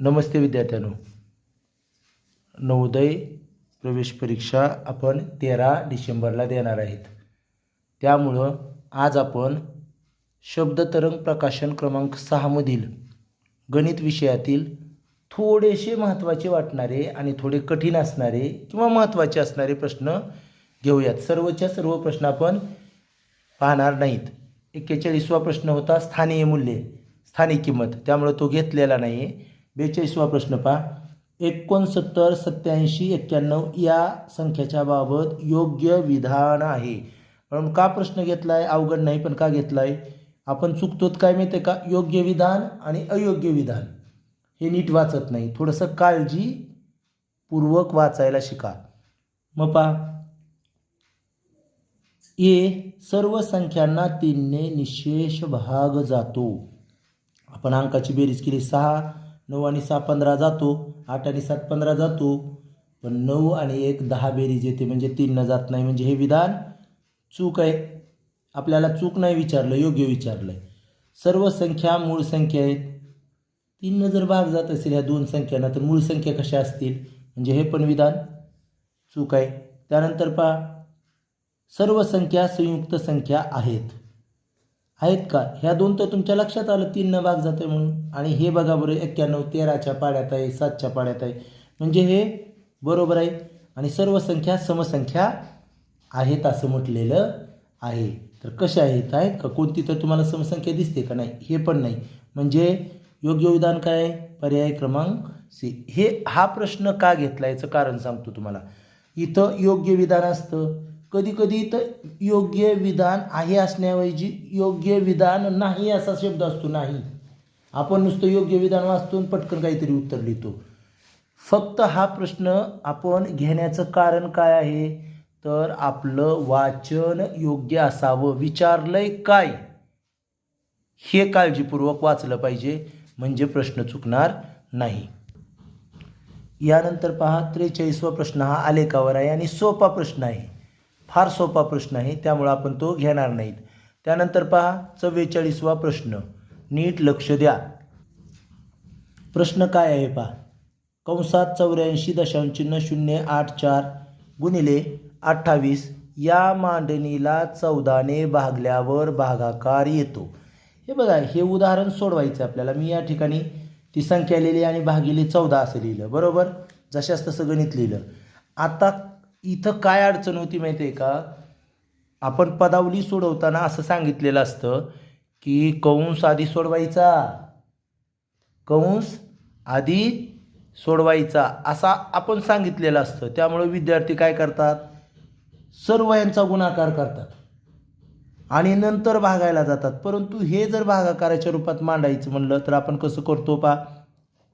नमस्ते विद्यार्थ्यांनो. नवोदय प्रवेश परीक्षा आपण तेरा डिसेंबरला देणार आहेत. त्यामुळं आज आपण शब्दतरंग प्रकाशन क्रमांक सहामधील गणित विषयातील थोडेसे महत्त्वाचे वाटणारे आणि थोडे कठीण असणारे किंवा महत्त्वाचे असणारे प्रश्न घेऊयात. सर्वच्या सर्व प्रश्न आपण पाहणार नाहीत. एक्केचाळीसवा प्रश्न होता स्थानीय मूल्ये स्थानिक किंमत. त्यामुळे तो घेतलेला नाही आहे बेचाळीसवा प्रश्न पहा. एकोणसत्तर सत्याऐंशी एक्क्याण्णव या संख्याच्या बाबत योग्य विधान आहे. म्हणून का प्रश्न घेतला आहे अवघड नाही पण का घेतला आहे आपण चुकतोत काय माहिती आहे का? योग्य विधान आणि अयोग्य विधान. हे नीट वाचत नाही. थोडंसं काळजीपूर्वक वाचायला शिका. मग पहा. ए सर्व संख्यांना तीनने निशेष भाग जातो. आपण अंकाची बेरीज केली. सहा नऊ आणि सहा पंधरा जातो आठ आणि सात पंधरा जातो. पण नऊ आणि एक दहा बेरीज येते म्हणजे तीननं जात नाही. म्हणजे हे विधान चूक आहे. आपल्याला चूक नाही विचारलं योग्य विचारलं आहे सर्व संख्या मूळ संख्या आहेत. तीननं जर भाग जात असेल ह्या दोन संख्यांना तर मूळ संख्या कशा असतील? म्हणजे हे पण विधान चूक आहे. त्यानंतर पहा सर्व संख्या संयुक्त संख्या आहेत. आहेत का? ह्या दोन तर तुमच्या लक्षात आलं तीननं भाग जाते म्हणून. आणि हे बघा बरं एक्क्याण्णव तेराच्या पाड्यात आहे सातच्या पाड्यात आहे. म्हणजे हे बरोबर आहे. आणि सर्व संख्या समसंख्या आहेत असं म्हटलेलं आहे. तर कशा आहेत आहे का? कोणती तर तुम्हाला समसंख्या दिसते का नाही? हे पण नाही. म्हणजे योग्य विधान काय पर्याय क्रमांक सी. हे हा प्रश्न का घेतला याचं कारण सांगतो तुम्हाला. इथं योग्य विधान असतं. कधी कधी योग्य विधान आहे असण्याऐवजी योग्य विधान नाही असा शब्द असतो नाही. आपण नुसतं योग्य विधान वाचतो पटकन काहीतरी उत्तर लिहितो. फक्त हा प्रश्न आपण घेण्याचं कारण काय आहे? तर आपलं वाचन योग्य असावं. विचारलंय काय? हे काळजीपूर्वक वाचलं पाहिजे म्हणजे प्रश्न चुकणार नाही. यानंतर पहा त्रेचाळीसवा प्रश्न हा आलेखावर आहे आणि सोपा प्रश्न आहे. फार सोपा प्रश्न आहे त्यामुळं आपण तो घेणार नाहीत. त्यानंतर पहा चव्वेचाळीसवा प्रश्न. नीट लक्ष द्या. प्रश्न काय आहे पहा? कंसात चौऱ्याऐंशी दशांशचिन्ह शून्य आठ चार गुणिले अठ्ठावीस या मांडणीला चौदाने भागल्यावर भागाकार येतो. हे बघा हे उदाहरण सोडवायचं आपल्याला. मी या ठिकाणी ती संख्या लिहिली आणि भागिले चौदा असं लिहिलं. बरोबर? जशास तसं गणित लिहिलं. आता इथं काय अडचण होती माहिती आहे का? आपण पदावली सोडवताना असं सांगितलेलं असतं की कंस आधी सोडवायचा. कंस आधी सोडवायचा असा आपण सांगितलेलं असतं. त्यामुळे विद्यार्थी काय करतात? सर्व यांचा गुणाकार करतात. आणि नंतर भागायला जातात. परंतु हे जर भागाकाराच्या रूपात मांडायचं म्हणलं तर आपण कसं करतो पा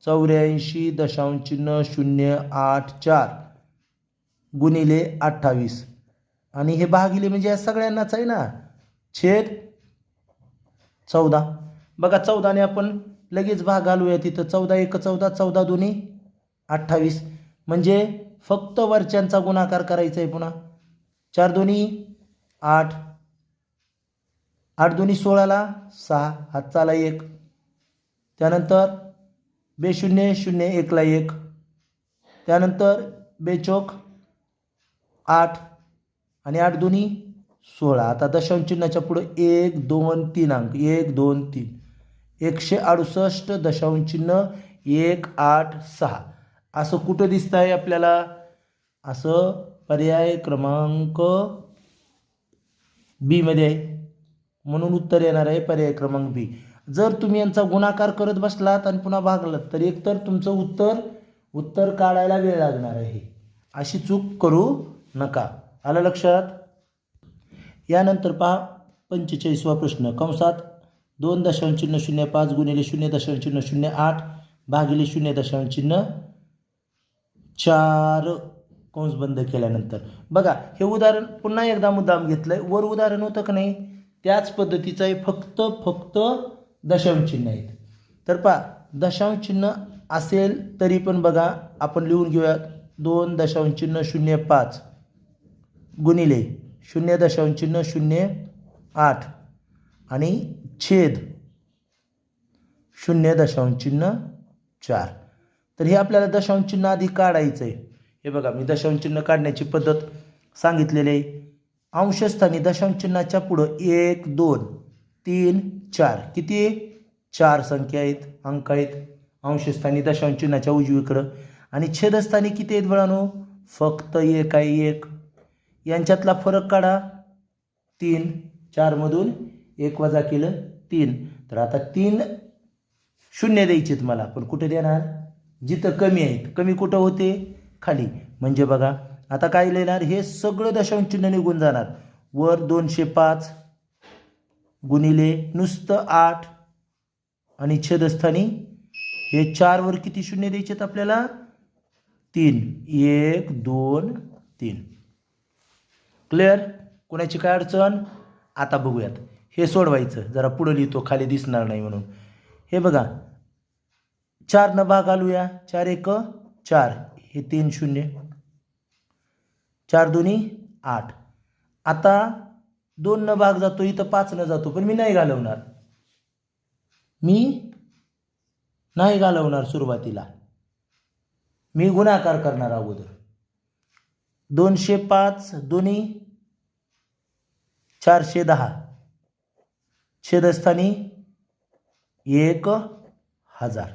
चौऱ्याऐंशी दशांशचिन्ह शून्य आठ चार. गुणिले अठ्ठावीस. आणि हे भागिले म्हणजे या सगळ्यांनाच आहे ना? छेद चौदा. बघा चौदाने आपण लगेच भाग घालूया तिथं. चौदा एक चौदा चौदा दोन्ही अठ्ठावीस. म्हणजे फक्त वरच्यांचा गुणाकार करायचा आहे पुन्हा. चार दोन्ही आठ. आठ दोन्ही सोळाला सहा. हातचाला एक. त्यानंतर बेशून्य शून्य एकला एक. त्यानंतर बेचोक आठ आणि आठ दोन्ही सोळा. आता दशांश चिन्हाच्या पुढं एक दोन तीन अंक. एक दोन तीन. एकशे अडुसष्ट दशांश चिन्ह एक आठ सहा. असं कुठं दिसतं आहे आपल्याला? असं पर्याय क्रमांक बीमध्ये आहे. म्हणून उत्तर येणार आहे पर्याय क्रमांक बी जर तुम्ही यांचा गुणाकार करत बसलात आणि पुन्हा भागलात तर एकतर तुमचं उत्तर उत्तर काढायला वेळ लागणार आहे. अशी चूक करू नका. आलं लक्षात? यानंतर पहा पंचेचाळीसवा प्रश्न. कंसात दोन दशांश चिन्ह शून्य पाच गुणिले शून्य दशांश चिन्ह शून्य आठ भागिले शून्य दशांश चिन्ह चार. कंस बंद केल्यानंतर. बघा हे उदाहरण पुन्हा एकदा मुद्दाम घेतलंय. वर उदाहरण होतं का नाही? त्याच पद्धतीचं आहे. फक्त फक्त दशांश चिन्ह आहेत. तर पहा दशांश चिन्ह असेल तरी पण बघा आपण लिहून घेऊयात. दोन दशांश चिन्ह शून्य पाच. गुणिले शून्य दशांश चिन्ह शून्य आठ आणि छेद शून्य दशांश चिन्ह चार. तर हे आपल्याला दशांश चिन्ह आधी काढायचं आहे हे बघा मी दशांश चिन्ह काढण्याची पद्धत सांगितलेली आहे. अंशस्थानी दशांश चिन्हाच्या पुढं एक दोन तीन चार. किती? चार संख्या आहेत अंक आहेत. अंशस्थानी दशांश चिन्हाच्या उजवीकडं. आणि छेदस्थानी किती आहेत बळानो? फक्त एक आहे एक. यांच्यातला फरक काढा. तीन चारमधून एक वजा केलं तीन. तर आता तीन शून्य द्यायचेत मला पण कुठे देणार? जिथं कमी आहेत. कमी कुठं होते? खाली. म्हणजे बघा आता काय लिहिणार? हे सगळं दशांश चिन्ह निघून जाणार. वर दोनशे पाच गुणिले नुसतं आठ आणि छेदस्थानी हे चारवर किती शून्य द्यायचेत आपल्याला? तीन. एक दोन तीन. क्लिअर कोणाची काय अडचण? आता बघूयात. हे सोडवायचं. जरा पुढं लिहितो खाली दिसणार नाही म्हणून. हे बघा. चार न भाग घालूया चार एक चार. हे तीन शून्य. चार दोन्ही आठ. आता दोन न भाग जातो इथं पाच न जातो पण मी नाही घालवणार. मी नाही घालवणार सुरुवातीला. मी गुणाकार करणार अगोदर. दोनशे पाच दोन्ही चारशे दहा. छेदस्थानी एक हजार.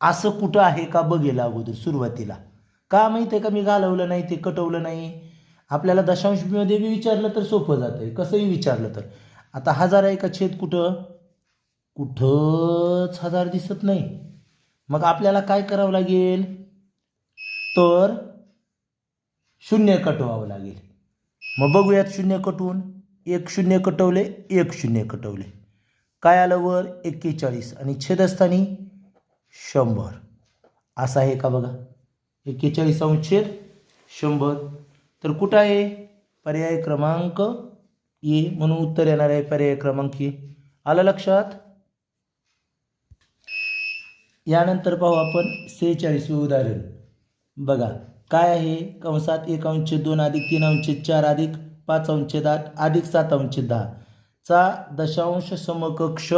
असं कुठं आहे का बघेल अगोदर सुरुवातीला? का माहिती आहे का मी घालवलं नाही ते कटवलं नाही? आपल्याला दशांशमध्ये बी विचारलं तर सोपं जातं आहे कसंही विचारलं तर. आता हजार आहे का छेद कुठं? कुठंच हजार दिसत नाही. मग आपल्याला काय करावं लागेल? तर शून्य कटवावं लागेल. मग बघूयात शून्य कटवून एक शून्य कटवले एक शून्य कटवले. काय आलं वर? एक्केचाळीस. आणि छेदस्थानी शंभर. असं आहे का बघा? एक्केचाळीस अंशेद शंभर. तर कुठं आहे? पर्याय क्रमांक ए म्हणून उत्तर येणार आहे पर्याय क्रमांक ए. आलं लक्षात? यानंतर पाहू आपण सेहेचाळीसवे उदाहरण. बघा काय आहे? कंसात एक अंश दोन अधिक तीन अंश चार अधिक पाच अंश आठ अधिक सात अंश दहा. चा दशांश समकक्ष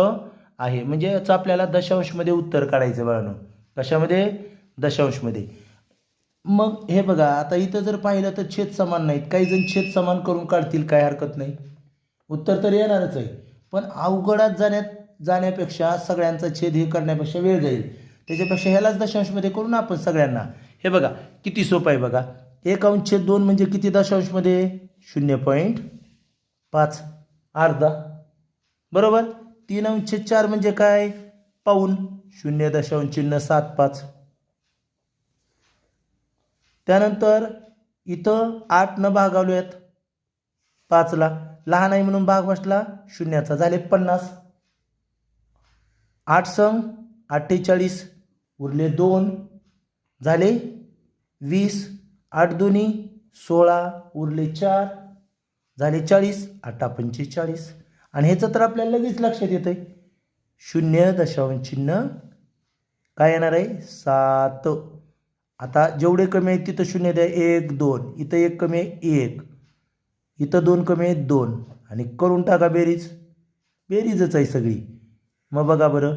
आहे. म्हणजे याचं आपल्याला दशांशमध्ये उत्तर काढायचं बाळांनो कशामध्ये? दशांशमध्ये. मग हे बघा आता इथं जर पाहिलं तर छेद समान नाहीत. काही जण छेद समान करून काढतील काय हरकत नाही. उत्तर तर येणारच आहे. पण अवघडात जाण्यात जाण्यापेक्षा सगळ्यांचा छेद हे करण्यापेक्षा वेळ जाईल. त्याच्यापेक्षा ह्यालाच दशांशमध्ये करून आपण सगळ्यांना. हे बघा किती सोपं आहे बघा. एक अंश दोन म्हणजे किती दशांशमध्ये? शून्य पॉईंट पाच. अर्धा. बरोबर? तीन अंश चार म्हणजे काय? पाऊन. शून्य दशांश चिन्ह सात पाच. त्यानंतर इथं आठ न आहेत पाचला. लहान आहे म्हणून भाग बसला. शून्याचा. झाले पन्नास. आठ संघ अठ्ठेचाळीस उरले दोन. झाले वीस आठ दोन्ही सोळा उरले चार झाले चाळीस आठा पंचेचाळीस. आणि ह्याचं तर आपल्याला लगेच लक्षात येतं आहे शून्य दशांश चिन्ह. काय येणार आहे? सात. आता जेवढे कमी आहेत तिथं शून्य द्या. एक दोन. इथं एक कमी आहे एक. इथं दोन कमी आहेत दोन. आणि करून टाका बेरीज. बेरीजच आहे सगळी. मग बघा बरं.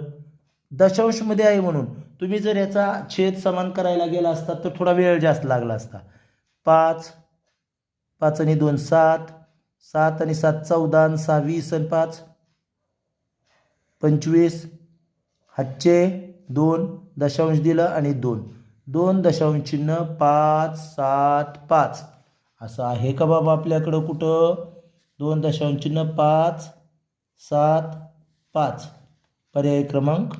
दशांशमध्ये आहे म्हणून. तुम्ही जर याचा छेद समान करायला गेला असता तर थोडा वेळ जास्त लागला असता. पाच पाच आणि दोन सात. सात आणि सात चौदा आणि सहा वीस आणि पाच. पंचवीस. हातचे दोन दशांश दिलं आणि दोन. दोन दशांश चिन्ह पाच सात पाच. असं आहे का बाबा आपल्याकडं कुठं? दोन दशांश चिन्ह पाच सात पाच. पर्याय क्रमांक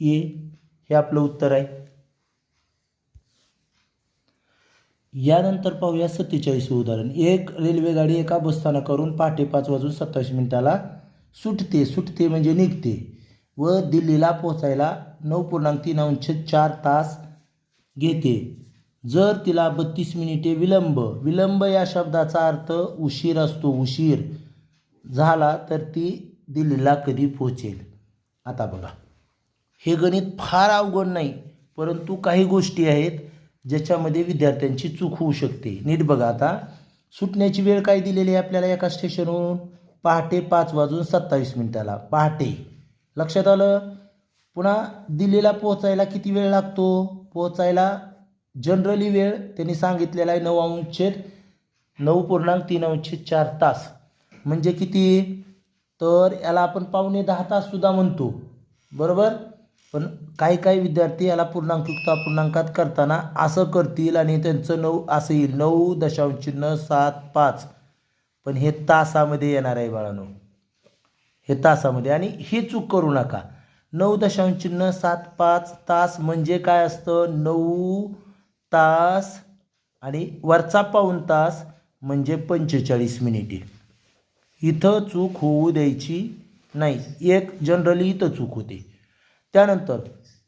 ए हे आपलं उत्तर आहे. यानंतर पाहूया सत्तेचाळीस उदाहरण. एक रेल्वेगाडी एका बसस्थानकावरून पहाटे पाच वाजून सत्तावीस मिनिटाला सुटते. सुटते म्हणजे निघते व दिल्लीला पोचायला नऊ पूर्णांक तीन अंश चार तास घेते. जर तिला बत्तीस मिनिटे विलंब विलंब या शब्दाचा अर्थ उशीर असतो. उशीर झाला तर ती दिल्लीला कधी पोचेल आता बघा. हे गणित फार अवघड नाही परंतु काही गोष्टी आहेत ज्याच्यामध्ये विद्यार्थ्यांची चूक होऊ शकते. नीट बघा आता. सुटण्याची वेळ काय दिलेली आहे आपल्याला एका स्टेशनवरून पहाटे पाच वाजून सत्तावीस मिनिटाला. पहाटे. लक्षात आलं? पुन्हा दिल्लीला पोहोचायला किती वेळ लागतो? पोचायला जनरली वेळ त्यांनी सांगितलेला आहे नऊ अंशेद नऊ पूर्णांक तीन अंशेद चार तास. म्हणजे किती? तर याला आपण पावणे दहा ताससुद्धा म्हणतो. बरोबर? पण काही काही विद्यार्थी याला पूर्णांकयुक्त अपूर्णांकात करताना असं करतील आणि त्यांचं नऊ असं येईल नऊ दशांश चिन्ह सात पाच. पण हे तासामध्ये येणार आहे बाळानो. हे तासामध्ये. आणि ही चूक करू नका. नऊ दशांश चिन्ह सात पाच तास म्हणजे काय असतं? नऊ तास आणि वरचा पाऊण तास म्हणजे पंचेचाळीस मिनिटे. इथं चूक होऊ द्यायची नाही. एक जनरली इथं चूक होते. त्यानंतर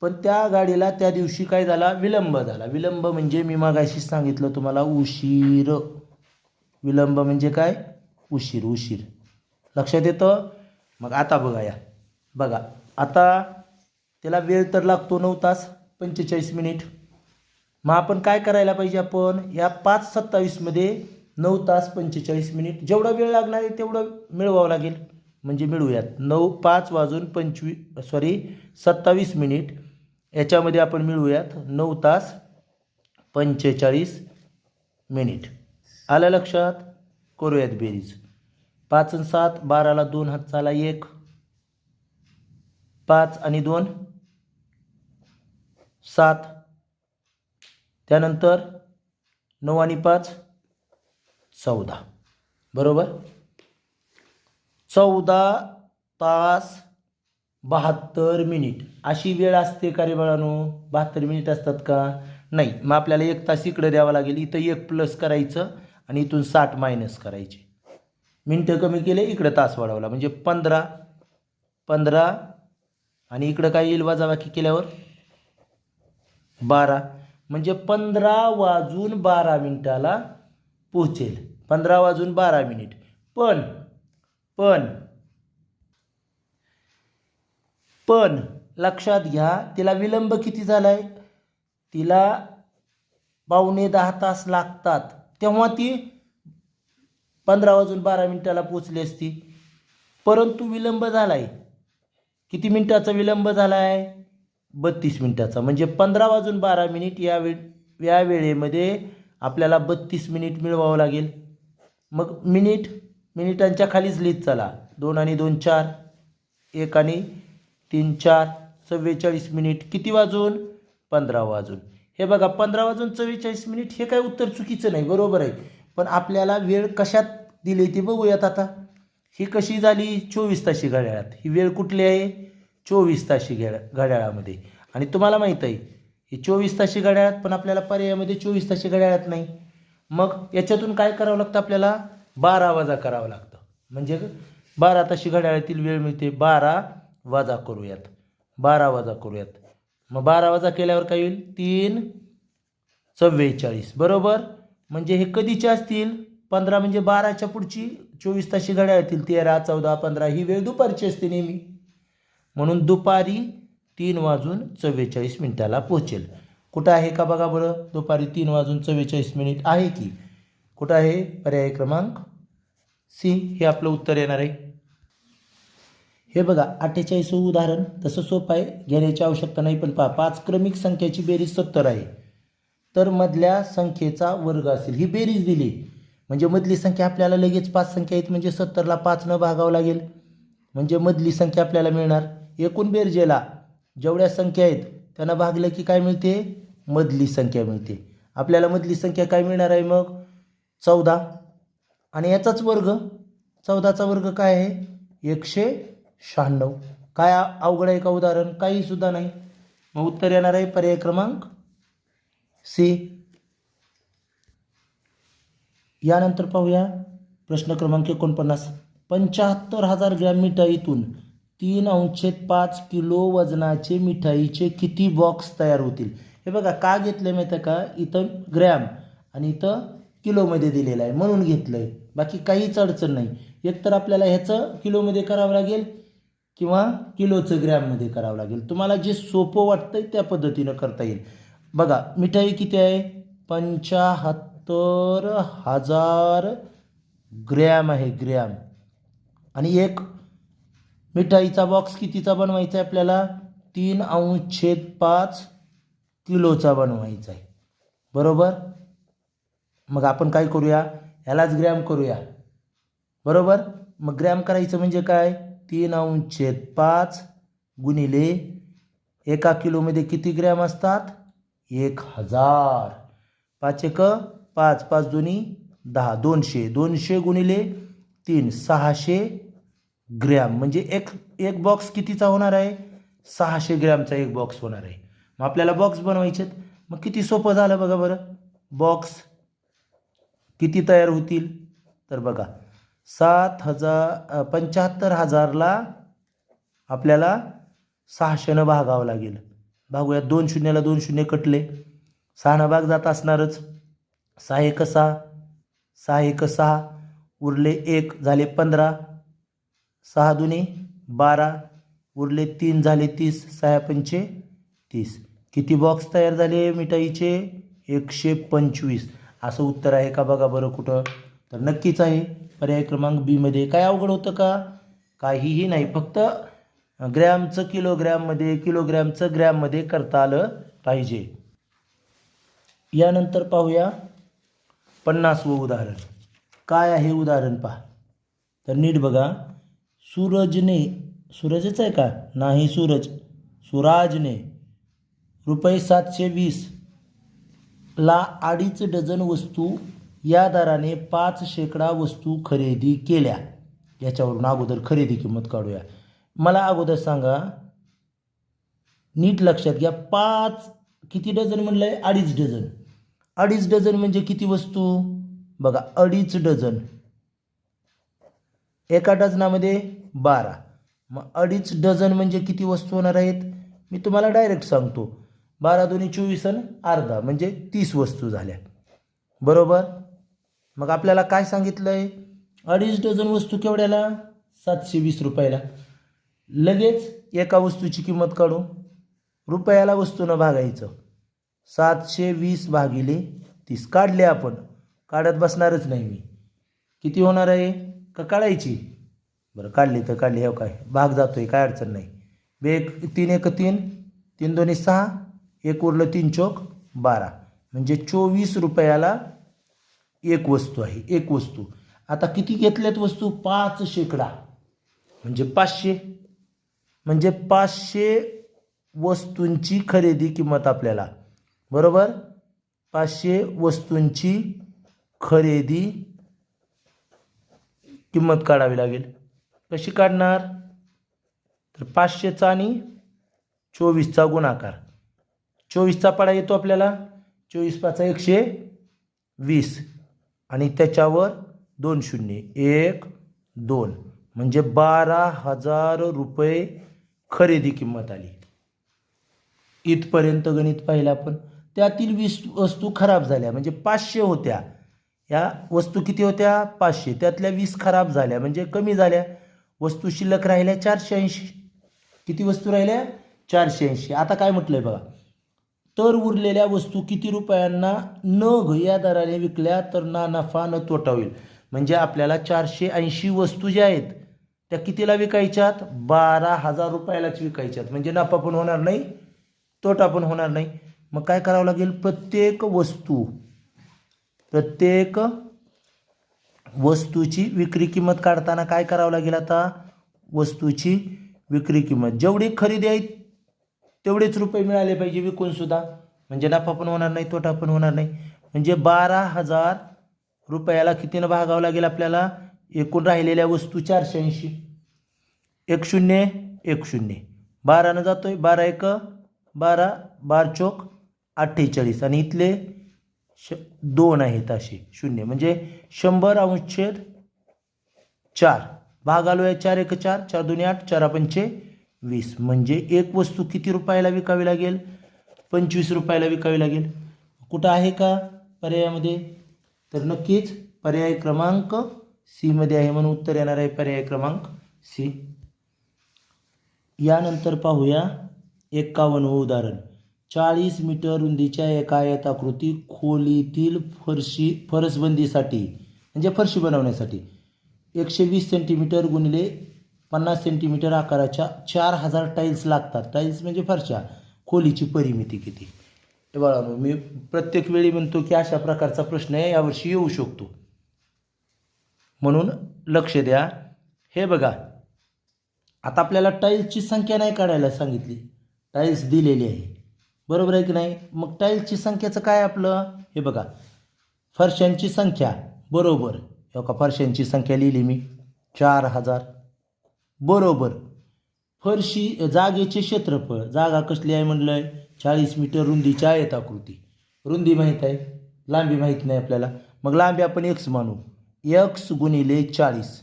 पण त्या गाडीला त्या दिवशी काय झाला? विलंब झाला. विलंब म्हणजे मी मागाशी सांगितलं तुम्हाला उशीर. विलंब म्हणजे काय? उशीर उशीर. लक्षात येतं? मग आता बघा या. बघा आता त्याला वेळ तर लागतो नऊ तास पंचेचाळीस मिनिट. मग आपण काय करायला पाहिजे आपण? या पाच सत्तावीसमध्ये नऊ तास पंचेचाळीस मिनिट. जेवढा वेळ लागणार आहे तेवढं मिळवावं लागेल. म्हणजे मिळूयात. नऊ पाच वाजून पंचवी सॉरी सत्तावीस मिनिट. याच्यामध्ये आपण मिळूयात नऊ तास पंचेचाळीस मिनिट. आलं लक्षात? करूयात बेरीज. पाच आणि सात बाराला दोन हातचाला एक. पाच आणि दोन सात. त्यानंतर नऊ आणि पाच चौदा. बरोबर? चौदा तास बहात्तर मिनिट. अशी वेळ असते का रे बाळानो? बहात्तर मिनिट असतात का? नाही. मग आपल्याला एक तास इकडे द्यावा लागेल इथं एक प्लस करायचं आणि इथून साठ मायनस करायचे. मिनटं कमी केले इकडं तास वाढवला. म्हणजे पंधरा पंधरा आणि इकडं काय येईल वजाबाकी केल्यावर? बारा. म्हणजे पंधरा वाजून बारा मिनिटाला पोहोचेल. पंधरा वाजून बारा मिनिट. पण पण पण लक्षात घ्या तिला विलंब किती झाला आहे तिला पावणे दहा तास लागतात. तेव्हा ती पंधरा वाजून बारा मिनिटाला पोचली असती. परंतु विलंब झाला आहे किती मिनिटाचा विलंब झाला आहे बत्तीस मिनिटाचा. म्हणजे पंधरा वाजून बारा मिनिट या वे या वेळेमध्ये आपल्याला बत्तीस मिनिट मिळवावं लागेल. मग मिनिट मिनिटांच्या खालीच लिहित चला. दोन आणि दोन चार एक आणि तीन चार चव्वेचाळीस मिनिट किती वाजून? पंधरा वाजून. हे बघा पंधरा वाजून चव्वेचाळीस मिनिट हे काय उत्तर चुकीचं नाही बरोबर आहे. पण आपल्याला वेळ कशात दिली ती बघूयात आता. ही कशी झाली? चोवीस ताशी घड्याळात. ही वेळ कुठली आहे? चोवीस ताशी घड्या घड्याळामध्ये. आणि तुम्हाला माहीत आहे ही चोवीस ताशी घड्याळात पण आपल्याला पर्यायामध्ये चोवीस ताशी घड्याळात नाही. मग याच्यातून काय करावं लागतं आपल्याला? बारा वजा करावं लागतं. म्हणजे बारा ताशी घड्याळातील वेळ मिळते बारा वजा करूयात. बारा वजा करूयात. मग बारा वजा केल्यावर काय होईल? तीन चव्वेचाळीस. बरोबर? म्हणजे हे कधीचे असतील? पंधरा म्हणजे बाराच्या पुढची चोवीस ताशी घड्याळातील तेरा चौदा पंधरा ही वेळ दुपारची असते नेहमी. म्हणून दुपारी तीन वाजून चव्वेचाळीस मिनिटाला पोचेल कुठं आहे का बघा बरं? दुपारी तीन वाजून चव्वेचाळीस मिनिट आहे की? कुठं आहे? पर्याय क्रमांक सी. हे आपलं उत्तर येणार आहे. हे बघा अठ्ठेचाळीस उदाहरण. तसं सोपं आहे. घेण्याची आवश्यकता नाही पण पहा पाच क्रमिक संख्येची बेरीज सत्तर आहे. तर मधल्या संख्येचा वर्ग असेल. ही बेरीज दिली. म्हणजे मधली संख्या आपल्याला लगेच पाच संख्या आहेत म्हणजे सत्तरला पाच न भागावं लागेल. म्हणजे मधली संख्या आपल्याला मिळणार. एकूण बेरजेला जेवढ्या संख्या आहेत त्यांना भागलं की काय मिळते? मधली संख्या मिळते. आपल्याला मधली संख्या काय मिळणार आहे मग? चौदा. आणि याचाच वर्ग चौदाचा वर्ग काय आहे? एकशे शहाण्णव. काय अवघड आहे का उदाहरण? काहीसुद्धा नाही. मग उत्तर येणार आहे पर्याय क्रमांक सी. यानंतर पाहूया प्रश्न क्रमांक एकोणपन्नास. पंच्याहत्तर हजार ग्रॅम मिठाईतून तीन अंशेत पाच किलो वजनाचे मिठाईचे किती बॉक्स तयार होतील? हे बघा का घेतलं माहिती आहे का? इथं ग्रॅम आणि इथं किलोमध्ये दिलेलं आहे म्हणून घेतलं आहे बाकी काहीच अडचण नाही. एकतर आपल्याला ह्याचं किलोमध्ये करावं लागेल किंवा किलोचं ग्रॅममध्ये करावं लागेल. तुम्हाला जे सोपं वाटतं आहे त्या पद्धतीनं करता येईल. बघा मिठाई किती आहे? पंच्याहत्तर हजार ग्रॅम आहे ग्रॅम. आणि एक मिठाईचा बॉक्स कितीचा बनवायचा आहे आपल्याला? तीन अंश छेद पाच किलोचा बनवायचा आहे. बरोबर? मग आपण काय करूया? ह्यालाच ग्रॅम करूया. बरोबर? मग ग्रॅम करायचं म्हणजे काय? तीन अंश पाच गुणिले एका किलोमध्ये किती ग्रॅम असतात? एक हजार. पाच एक पाच पाच दोन्ही दहा. दोनशे. दोनशे गुणिले तीन सहाशे ग्रॅम म्हणजे एक एक बॉक्स कितीचा होणार आहे? सहाशे ग्रॅमचा एक बॉक्स होणार आहे. मग आपल्याला बॉक्स बनवायचे आहेत. मग किती सोपं झालं बघा बरं. बॉक्स किती तयार होतील? तर बघा सात हजार पंच्याहत्तर हजारला आपल्याला सहाशेनं भागावं लागेल. भागूया दोन शून्याला दोन शून्य कटले. सहानं भाग जात असणारच. सहा एक सहा सहा एक सहा उरले एक झाले पंधरा. सहा दुने बारा उरले तीन झाले तीस सहा पंचे तीस. किती बॉक्स तयार झाले मिठाईचे? एकशे पंचवीस. असं उत्तर आहे का बघा बरं कुठं? तर नक्कीच आहे. पर्याय क्रमांक बीमध्ये काय अवघड होतं का? काहीही नाही. फक्त ग्रॅमचं किलोग्रॅममध्ये किलोग्रॅमचं ग्रॅममध्ये करता आलं पाहिजे. यानंतर पाहूया पन्नासवं उदाहरण. काय आहे उदाहरण पहा. तर नीट बघा. सूरजने सूरजच आहे का? नाही सूरज. सुराजने. रुपये सातशे वीस. ला अडीच डझन वस्तू या दराने पाच शेकडा वस्तू खरेदी केल्या. याच्यावरून अगोदर खरेदी किंमत काढूया. मला अगोदर सांगा नीट लक्षात घ्या पाच किती डझन म्हणलं आहे अडीच डझन. अडीच डझन म्हणजे किती वस्तू? बघा अडीच डझन. एका डझनामध्ये बारा. मग अडीच डझन म्हणजे किती वस्तू होणार आहेत? मी तुम्हाला डायरेक्ट सांगतो. बारा दोन्ही चोवीस आणि अर्धा म्हणजे तीस वस्तू झाल्या. बरोबर? मग आपल्याला काय सांगितलं आहे अडीच डझन वस्तू केवढ्याला? सातशे वीस रुपयाला. लगेच एका वस्तूची किंमत काढू. रुपयाला वस्तूनं भागायचं. सातशे वीस भागिले तीस. काढले आपण. काढत बसणारच नाही मी. किती होणार आहे? का काढायची? बरं काढली तर काढली. हो काय? भाग जातो आहे काय अडचण नाही. बे तीन एक तीन. तीन दोन्ही सहा. एक उरलं तीन चोक बारा. म्हणजे चोवीस रुपयाला एक वस्तू आहे एक वस्तू. आता किती घेतल्यात वस्तू? पाच शेकडा. म्हणजे पाचशे. म्हणजे पाचशे वस्तूंची खरेदी किंमत आपल्याला. बरोबर? पाचशे वस्तूंची खरेदी किंमत काढावी लागेल. कशी काढणार? तर पाचशेचा आणि चोवीसचा गुणाकार. चोवीसचा पाडा येतो आपल्याला. चोवीस पाचा एकशे वीस. आणि त्याच्यावर दोन शून्य. एक दोन. म्हणजे बारा हजार रुपये खरेदी किंमत आली. इथपर्यंत गणित पाहिलं आपण. त्यातील वीस वस्तू खराब झाल्या. म्हणजे पाचशे होत्या. या वस्तू किती होत्या? पाचशे. त्यातल्या वीस खराब झाल्या. म्हणजे कमी झाल्या. वस्तू शिल्लक राहिल्या चारशे ऐंशी. किती वस्तू राहिल्या? चारशे ऐंशी. आता काय म्हटलंय बघा. तर उरलेल्या वस्तू किती रुपयांना न या दराने विकल्या तर ना नफा न तोटा होईल. म्हणजे आपल्याला चारशे ऐंशी वस्तू ज्या आहेत त्या कितीला विकायच्यात? बारा हजार रुपयालाच विकायच्यात. म्हणजे नफा पण होणार नाही तोटा पण होणार नाही. मग काय करावं लागेल? प्रत्येक वस्तू प्रत्येक वस्तूची विक्री किंमत काढताना काय करावं लागेल आता? वस्तूची विक्री किंमत. जेवढी खरेदी आहे तेवढेच रुपये मिळाले पाहिजे विकून सुद्धा म्हणजे नफा पण होणार नाही तोटा पण होणार नाही. म्हणजे बारा हजार रुपयाला कितीनं भागावं लागेल आपल्याला? एकूण राहिलेल्या वस्तू चारशे ऐंशी. एक शून्य एक शून्य. बारानं जातो आहे बारा एक बारा बार चोक अठ्ठेचाळीस. आणि इथले श दोन आहेत असे शून्य. म्हणजे शंभर अंशेद चार. भाग आलो आहे चार एक चार चार दोन्ही आठ चार पंचे वीस. म्हणजे एक वस्तू किती रुपयाला विकावी लागेल? पंचवीस रुपयाला विकावी लागेल. कुठं आहे का पर्यायामध्ये? तर नक्कीच पर्याय क्रमांक सीमध्ये आहे म्हणून उत्तर येणार आहे पर्याय क्रमांक सी. यानंतर पाहूया एक्कावन्न उदाहरण. चाळीस मीटर रुंदीच्या एका आयताकृती खोलीतील फरशी फरसबंदीसाठी म्हणजे फरशी बनवण्यासाठी एकशे वीस सेंटीमीटर गुणिले पन्नास सेंटीमीटर आकाराच्या चार हजार टाईल्स लागतात. टाईल्स म्हणजे फरशा. खोलीची परिमिती किती? हे बाळांनो मी प्रत्येक वेळी म्हणतो की अशा प्रकारचा प्रश्न आहे यावर्षी येऊ शकतो. म्हणून लक्ष द्या. हे बघा. आता आपल्याला टाईल्सची संख्या नाही काढायला सांगितली. टाईल्स दिलेली आहे. बरोबर आहे की नाही? मग टाईल्सची संख्येचं काय आपलं? हे बघा. फरशांची संख्या. बरोबर. हो का फरशांची संख्या लिहिली मी. चार हजार. बरोबर. फरशी जागेचे क्षेत्रफळ जागा कसली आहे म्हणलं आहे चाळीस मीटर रुंदीची आहेत आकृती. रुंदी माहीत आहे? लांबी माहीत नाही आपल्याला. मग लांबी आपण एक्स मानू. एक्स गुणिले चाळीस.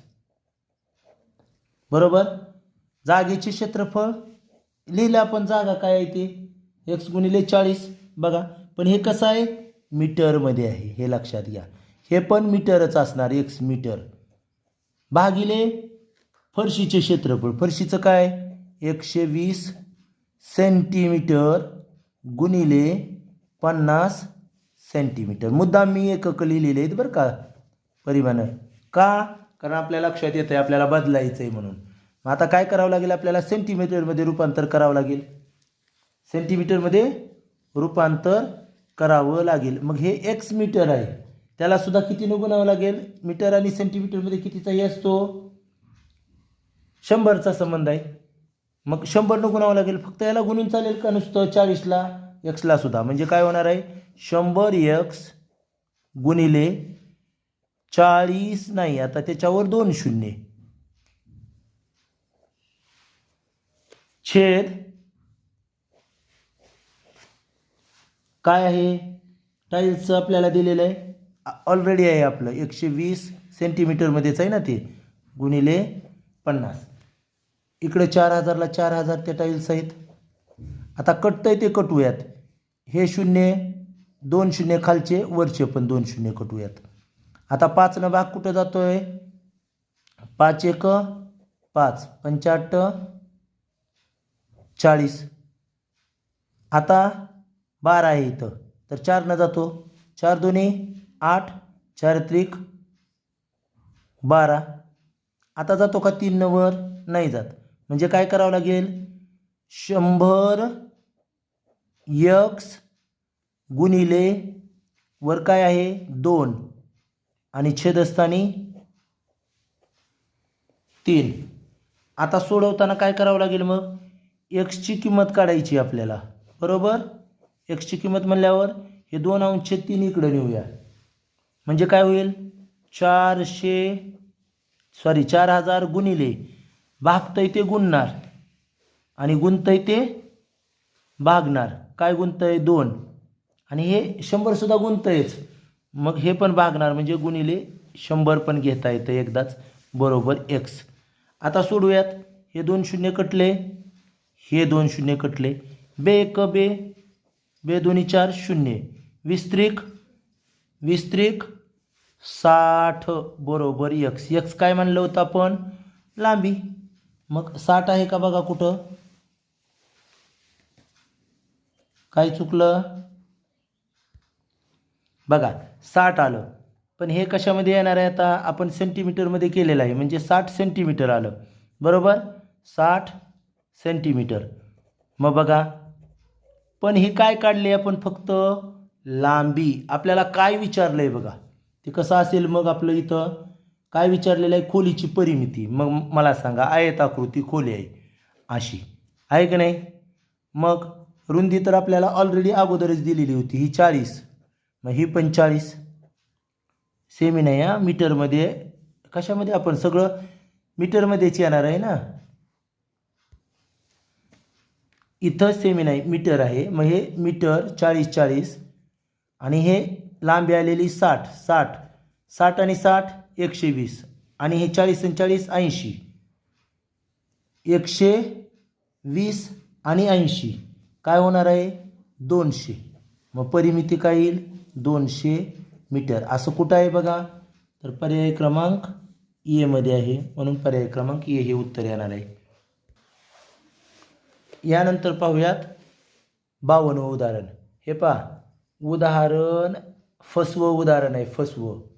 बरोबर? जागेचे क्षेत्रफळ लिहिलं आपण जागा काय आहे ते? एक्स गुणिले चाळीस. बघा पण हे कसं आहे? मीटरमध्ये आहे. हे लक्षात घ्या. हे पण मीटरच असणार. X metre. भागिले फरशीचे क्षेत्रफळ. फरशीचं काय? एकशे वीस सेंटीमीटर गुणिले पन्नास सेंटीमीटर. मुद्दाम मी एकक लिहिलेले आहेत बरं का परिमाण. का? कारण आपल्या लक्षात येतं आहे आपल्याला बदलायचं आहे म्हणून. मग आता काय करावं लागेल? आपल्याला सेंटीमीटरमध्ये रूपांतर करावं लागेल. सेंटीमीटरमध्ये रूपांतर करावं लागेल. मग हे एक्स मीटर आहे. त्याला सुद्धा कितीनं गुणावं लागेल? मीटर आणि सेंटीमीटरमध्ये कितीचाही e असतो? शंभरचा संबंध आहे. मग शंभरनं गुणावं लागेल. फक्त याला गुणून चालेल का नुसतं चाळीसला? एक्सला सुद्धा. म्हणजे काय होणार आहे? शंभर एक्स गुणिले चाळीस नाही आता त्याच्यावर दोन शून्य छेद काय आहे? टाईल्सचं आपल्याला दिलेलं आहे. ऑलरेडी आहे आपलं. एकशे वीस सेंटीमीटरमध्येच आहे ना ते. गुणिले पन्नास. इकडे चार हजारला चार हजार त्या टाईल्स आहेत आता कटतंय ते कटूयात. हे शून्य दोन शून्य खालचे वरचे पण दोन शून्य कटूयात. आता पाचनं भाग कुठं जातो आहे पाच एक पाच पंचाहत्त चाळीस. आता बारा आहे इथं. तर चारनं जातो. चार दोन्ही आठ चार त्रिक बारा. आता जातो का तीन वर? नाही जात. म्हणजे काय करावं लागेल? शंभर यक्स गुणिले वर काय आहे? दोन. आणि छेदस्थानी तीन. आता सोडवताना काय करावं लागेल मग? एक्सची किंमत काढायची आपल्याला. बरोबर? एक्सची किंमत म्हणल्यावर हे दोन अंश तीन इकडं नेऊया. म्हणजे काय होईल? चारशे सॉरी चार हजार गुणिले भागतंय ते गुणणार आणि गुंतय ते भागणार काय गुंतय? दोन. आणि हे शंभरसुद्धा गुंतयच. मग हे पण भागणार म्हणजे गुणिले शंभर पण घेता येतं एकदाच. बरोबर एक्स आता सोडूयात. हे दोन शून्य कटले. हे दोन शून्य कटले. बे एक बे. बे दोन्ही चार शून्य. विस्त्रिक विस्त्रिक साठ. बरोबर यक्स यक्स काय म्हणलं होतं आपण? लांबी. मग साठ आहे का बघा कुठं? काय चुकलं? बघा साठ आलं. पण हे कशामध्ये येणार आहे आता? आपण सेंटीमीटरमध्ये केलेलं आहे. म्हणजे साठ सेंटीमीटर आलं. बरोबर? साठ सेंटीमीटर मग बघा. पण ही काय काढली आपण फक्त? लांबी. आपल्याला काय विचारलं आहे बघा. ते कसं असेल मग आपलं इथं? काय विचारलेलं आहे? खोलीची परिमिती. मग मला सांगा आयताकृती खोली आहे अशी. आहे की नाही? मग रुंदी तर आपल्याला ऑलरेडी अगोदरच दिलेली होती. ही चाळीस. मग ही पण चाळीस. सेमी नाही हा मीटरमध्ये कशामध्ये आपण सगळं मीटरमध्येच येणार आहे ना? इथं सेमी नाही मीटर आहे. मग हे मीटर चाळीस चाळीस. आणि हे लांबी आलेली साठ साठ. साठ आणि साठ एकशे वीस आणि हे चाळीस आणि चाळीस ऐंशी. एकशे वीस आणि ऐंशी. काय होणार आहे? दोनशे. मग परिमिती काय येईल? दोनशे मीटर. असं कुठं आहे बघा? तर पर्याय क्रमांक एमध्ये आहे. म्हणून पर्याय क्रमांक ए हे उत्तर येणार आहे. यानंतर पाहूयात बावन्न उदाहरण. हे पहा. उदाहरण फसवं उदाहरण आहे फसवं.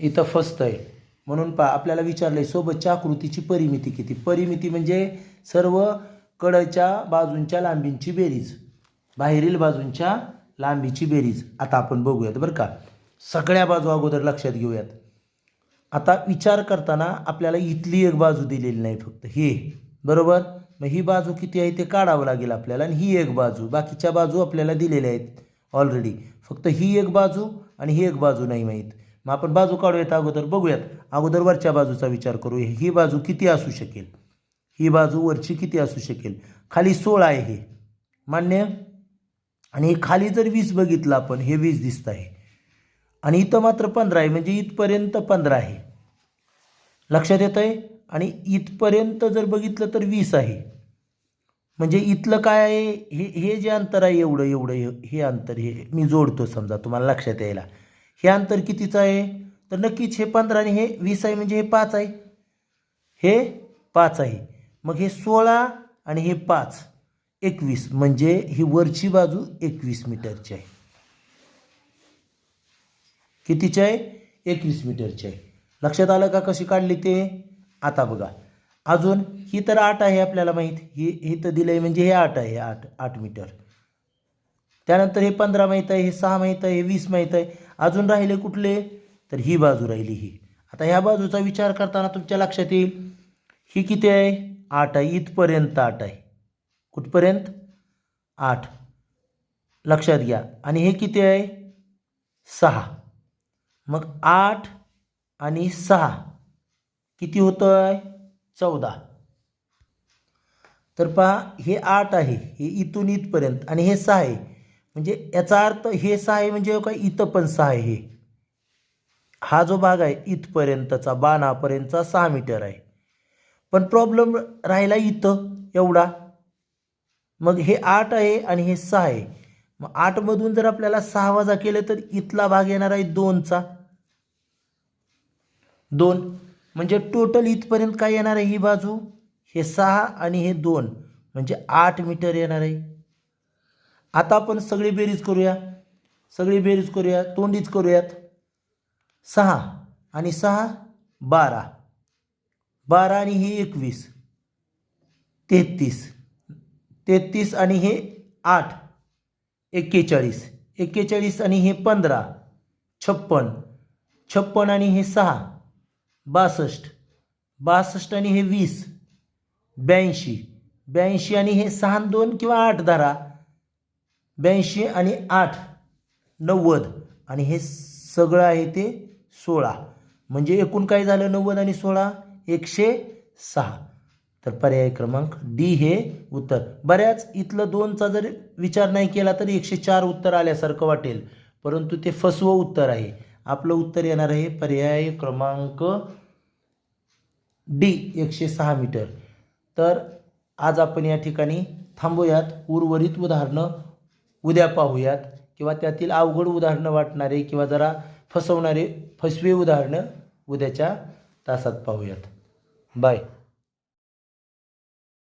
इथं फस्त आहे. म्हणून पा आपल्याला विचारलं आहे सोबतच्या आकृतीची परिमिती किती? परिमिती म्हणजे सर्व कडच्या बाजूंच्या लांबींची बेरीज. बाहेरील बाजूंच्या लांबीची बेरीज. आता आपण बघूयात बरं का. सगळ्या बाजू अगोदर लक्षात घेऊयात. आता विचार करताना आपल्याला इथली एक बाजू दिलेली नाही फक्त. हे बरोबर? मग ही बाजू किती आहे ते काढावं लागेल आपल्याला आणि ही एक बाजू. बाकीच्या बाजू आपल्याला दिलेल्या आहेत ऑलरेडी फक्त ही एक बाजू आणि ही एक बाजू नाही माहीत. मग आपण बाजू काढूयात अगोदर बघूयात. अगोदर वरच्या बाजूचा विचार करू. ही बाजू किती असू शकेल? ही बाजू वरची किती असू शकेल? खाली सोळा आहे हे. मान्य? आणि हे खाली जर वीस बघितलं आपण हे वीस दिसत आहे. आणि इथं मात्र पंधरा आहे म्हणजे इथपर्यंत पंधरा आहे. लक्षात येतं आहे आणि इथपर्यंत जर बघितलं तर वीस आहे. म्हणजे इथलं काय आहे? हे हे जे अंतर आहे एवढं एवढं हे- हे अंतर हे मी जोडतो समजा तुम्हाला लक्षात यायला. हे अंतर कितीचं आहे? तर नक्कीच हे पंधरा आणि हे वीस आहे म्हणजे हे पाच आहे. हे पाच आहे. मग हे सोळा आणि हे पाच एकवीस म्हणजे ही वरची बाजू एकवीस मीटरची आहे. कितीची आहे? एकवीस मीटरची आहे. लक्षात आलं का कशी काढली ते? आता बघा. अजून ही तर आठ आहे आपल्याला माहीत. ही हे तर दिलं आहे म्हणजे हे आठ आहे आठ आठ मीटर. त्यानंतर हे पंधरा माहीत आहे हे सहा माहीत आहे हे वीस माहीत आहे. अजून राहिले कुठले? तर ही बाजू राहिली ही. आता ह्या बाजूचा विचार करताना तुमच्या लक्षात येईल. ही किती आहे? आठ आहे. इथपर्यंत आठ आहे. कुठपर्यंत? आठ. लक्षात घ्या. आणि हे किती आहे? सहा. मग आठ आणि सहा किती होतं आहे चौदा. तर पहा हे आठ आहे. हे इथून इथपर्यंत. आणि हे सहा आहे. म्हणजे याचा अर्थ हे सहा आहे म्हणजे हो काय इथं पण सहा आहे. हे हा जो भाग आहे इथपर्यंतचा बाणापर्यंतचा सहा मीटर आहे. पण प्रॉब्लेम राहिला इथं एवढा. मग हे आठ आहे आणि हे सहा आहे. मग आठमधून जर आपल्याला सहा वजा केलं तर इथला भाग येणार आहे दोनचा. दोन. म्हणजे टोटल इथपर्यंत काय येणार आहे ही बाजू? हे सहा आणि हे दोन. म्हणजे आठ मीटर येणार आहे. आता आपण सगळी बेरीज करूया. सगळी बेरीज करूया. तोंडीच करूयात. सहा आणि सहा बारा. बारा आणि हे एकवीस. तेहतीस. तेहतीस आणि हे आठ. एक्केचाळीस. एक्केचाळीस आणि हे पंधरा. छप्पन. छप्पन आणि हे सहा. बासष्ट. बासष्ट आणि हे वीस. ब्याऐंशी. ब्याऐंशी आणि हे सहा दोन किंवा आठ धरा. ब्याऐंशी आणि आठ नव्वद. आणि हे सगळं आहे ते सोळा. म्हणजे एकूण काय झालं? नव्वद आणि सोळा एकशे सहा. तर पर्याय क्रमांक डी हे उत्तर. बऱ्याच इथलं दोनचा जर विचार नाही केला तर एकशे चार उत्तर आल्यासारखं वाटेल. परंतु ते फसवं उत्तर आहे. आपलं उत्तर येणार आहे पर्याय क्रमांक डी एकशे सहा मीटर. तर आज आपण या ठिकाणी थांबूयात. उर्वरित उदाहरणं उद्या पाहूयात. किंवा त्यातील अवघड उदाहरणं वाटणारे किंवा जरा फसवणारे फसवी उदाहरणं उद्याच्या तासात पाहूयात. बाय